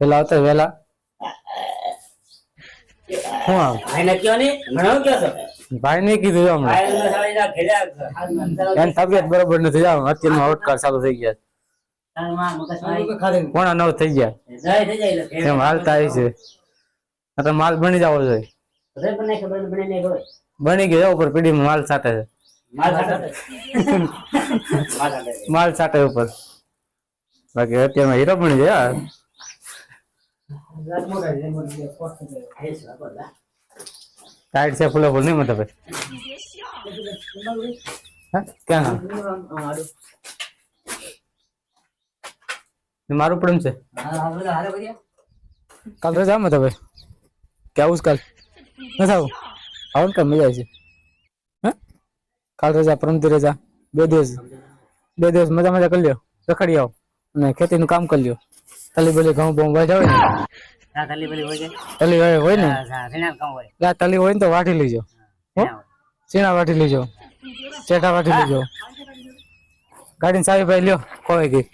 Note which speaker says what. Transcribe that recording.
Speaker 1: વેલા આવતા વેલા. હું આમ
Speaker 2: ભાઈને કયો ને ઘણો કયો છો?
Speaker 1: ભાઈ ને કીધું હમણાં એની તબિયત બરોબર નથી. જાવ અત્યારમાં આવટકાર ચાલુ થઈ ગયા. પોણા નવ થઈ ગયા.
Speaker 2: જાય થઈ
Speaker 1: એમ હાલતા આવી છે. અત્યારે માલ બની જવો જોઈએ
Speaker 2: બને નહીં ખબર
Speaker 1: બની ગયો ઉપર પીડીમાં માલ સાટે છે.
Speaker 2: માલ
Speaker 1: સાટે ઉપર. બાકી અત્યારમાં હીરો બની જાય ટાઈટ છે, ફૂલ નહીં મતલબ. હા મારું પણ છે. કાલ રજા મતલબ કે આવું કાલ. નથી આવું? આવું ને કાલ મજા છે. કાલ રજા પરમતી રજા. બે દિવસ. બે દિવસ મજા મજા કરી લ્યો. રખડી આવો અને ખેતીનું કામ કરી લ્યો. તલી બલી ઘઉં બહુ વાઢ્યા હોય ને?
Speaker 2: હા પેલી હોય
Speaker 1: તલી હોય હોય ને?
Speaker 2: હોય.
Speaker 1: તલી હોય ને તો વાટી લેજો. હો સીણા વાટી લેજો. ચેટા વાટી લેજો. ગાડીની સાવી ભાઈ લ્યો કોઈ ગઈ.